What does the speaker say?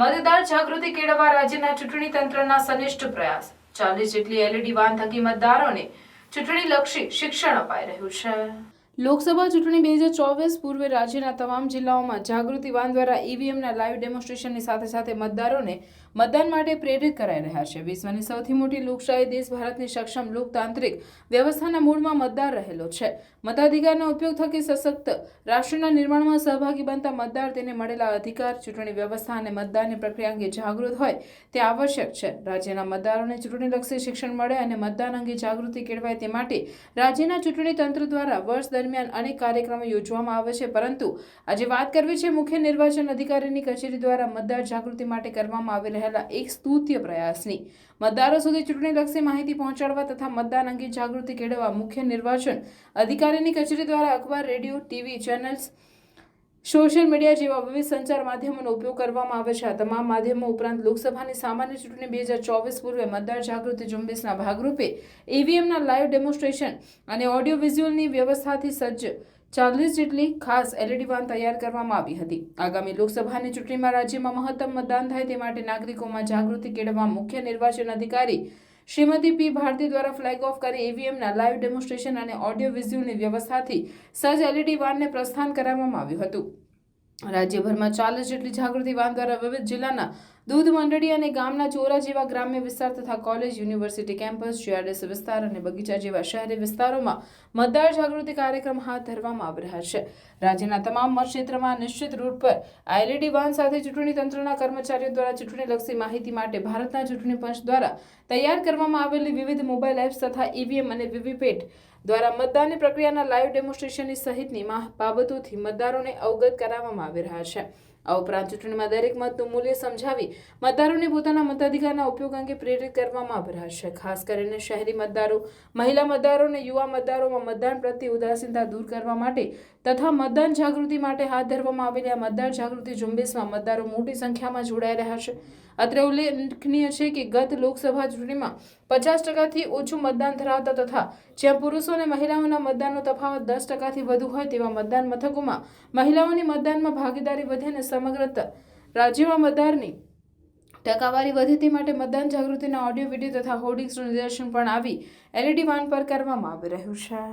મતદાર જાગૃતિ કેળવવા રાજ્યના ચૂંટણી તંત્રના સનિષ્ઠ પ્રયાસ. ચાલીસ જેટલી એલઈડી વાન થકી મતદારોને ચૂંટણી લક્ષી શિક્ષણ અપાઈ રહ્યું છે. લોકસભા ચૂંટણી બે હજાર ચોવીસ પૂર્વે રાજ્યના તમામ જિલ્લાઓમાં જાગૃતિ વાન દ્વારા ઈવીએમના લાઈવ ડેમોન્સ્ટ્રેશનની સાથે સાથે મતદારોને મતદાન માટે પ્રેરિત કરાઈ રહ્યા છે. વિશ્વની સૌથી મોટી લોકશાહી દેશ ભારતની સક્ષમ લોકતાંત્રિક વ્યવસ્થાના મૂળમાં મતદાર રહેલો છે. મતાધિકારનો ઉપયોગ થકી સશક્ત રાષ્ટ્રના નિર્માણમાં સહભાગી બનતા મતદાર તેને મળેલા અધિકાર, ચૂંટણી વ્યવસ્થા અને મતદાનની પ્રક્રિયા અંગે જાગૃત હોય તે આવશ્યક છે. રાજ્યના મતદારોને ચૂંટણીલક્ષી શિક્ષણ મળે અને મતદાન અંગે જાગૃતિ કેળવાય તે માટે રાજ્યના ચૂંટણી તંત્ર દ્વારા વર્ષ દરમિયાન અનેક કાર્યક્રમો યોજવામાં આવે છે. પરંતુ આજે વાત કરવી છે મુખ્ય નિર્વાચન અધિકારીની કચેરી દ્વારા મતદાર જાગૃતિ માટે કરવામાં આવી રહેલા એક સ્તુત્ય પ્રયાસની. મતદારો સુધી ચૂંટણીલક્ષી માહિતી પહોંચાડવા તથા મતદાન અંગે જાગૃતિ કેળવવા મુખ્ય નિર્વાચન અધિકારીની કચેરી દ્વારા અખબાર, radio, TV channels social media જેવા વિવિધ સંચાર માધ્યમોનો ઉપયોગ કરવામાં આવે છે. આ તમામ માધ્યમો ઉપરાંત લોકસભાની સામાન્ય ચૂંટણી બે હજાર ચોવીસ પૂર્વે મતદાર જાગૃતિ ઝુંબેશના ભાગરૂપે ઈવીએમના લાઈવ ડેમોન્સ્ટ્રેશન અને ઓડિયો વિઝ્યુઅલની વ્યવસ્થાથી સજ્જ ચાલીસ જેટલી ખાસ એલઈડી વાન તૈયાર કરવામાં આવી હતી. આગામી લોકસભાની ચૂંટણીમાં રાજ્યમાં મહત્તમ મતદાન થાય તે માટે નાગરિકોમાં જાગૃતિ કેળવવા મુખ્ય નિર્વાચન અધિકારી શ્રીમતી પી ભારતી દ્વારા ફ્લેગ ઓફ કરી ઈવીએમના લાઈવ ડેમોન્સ્ટ્રેશન અને ઓડિયો વિઝ્યુઅલની વ્યવસ્થાથી સજ્જ એલઈડી વાનને પ્રસ્થાન કરાવવામાં આવ્યું હતું. રાજ્યભરમાં ચાલીસ જેટલી જાગૃતિ વાન દ્વારા વિવિધ જિલ્લાના દૂધ મંડળી અને ગામના ચોરા જેવા ગ્રામ્ય વિસ્તાર તથા કોલેજ, યુનિવર્સિટી કેમ્પસ જીઆરએસ વિસ્તાર અને બગીચા જેવા શહેરી વિસ્તારોમાં મતદાર જાગૃતિ કાર્યક્રમ હાથ ધરવામાં આવી રહ્યા છે. રાજ્યના તમામ મતક્ષેત્રમાં નિશ્ચિત રૂટ પર આ વાહન સાથે ચૂંટણી તંત્રના કર્મચારીઓ દ્વારા ચૂંટણીલક્ષી માહિતી માટે ભારતના ચૂંટણી પંચ દ્વારા તૈયાર કરવામાં આવેલી વિવિધ મોબાઈલ એપ્સ તથા ઈવીએમ અને વીવીપેટ દ્વારા મતદાનની પ્રક્રિયાના લાઈવ ડેમોન્સ્ટ્રેશનની સહિતની બાબતોથી મતદારોને અવગત કરાવવામાં આવી રહ્યા છે. આ ઉપરાંત ચૂંટણીમાં દરેક મતનું મૂલ્ય સમજાવી મતદારોને પોતાના મતાધિકારના ઉપયોગ અંગે પ્રેરિત કરવામાં રહ્યા ખાસ કરીને શહેરી મતદારો, મહિલા મતદારો અને યુવા મતદારોમાં મતદાન પ્રત્યે ઉદાસીનતા દૂર કરવા માટે તથા મતદાન જાગૃતિ માટે હાથ ધરવામાં આવેલી આ મતદાર જાગૃતિ ઝુંબેશમાં મતદારો મોટી સંખ્યામાં જોડાઈ રહ્યા છે. અત્રે ઉલ્લેખનીય છે કે ગત લોકસભા ચૂંટણીમાં પચાસ ટકાથી ઓછું મતદાન ધરાવતા તથા જ્યાં પુરુષો અને મહિલાઓના મતદાનનો તફાવત દસ ટકાથી વધુ હોય તેવા મતદાન મથકોમાં મહિલાઓની મતદાનમાં ભાગીદારી વધે અને સમગ્ર રાજ્યમાં મતદારની ટકાવારી વધે તે માટે મતદાન જાગૃતિના ઓડિયો, વીડિયો તથા હોર્ડિંગ્સનું નિદર્શન પણ આવી એલઈડી વાન પર કરવામાં આવી રહ્યું છે.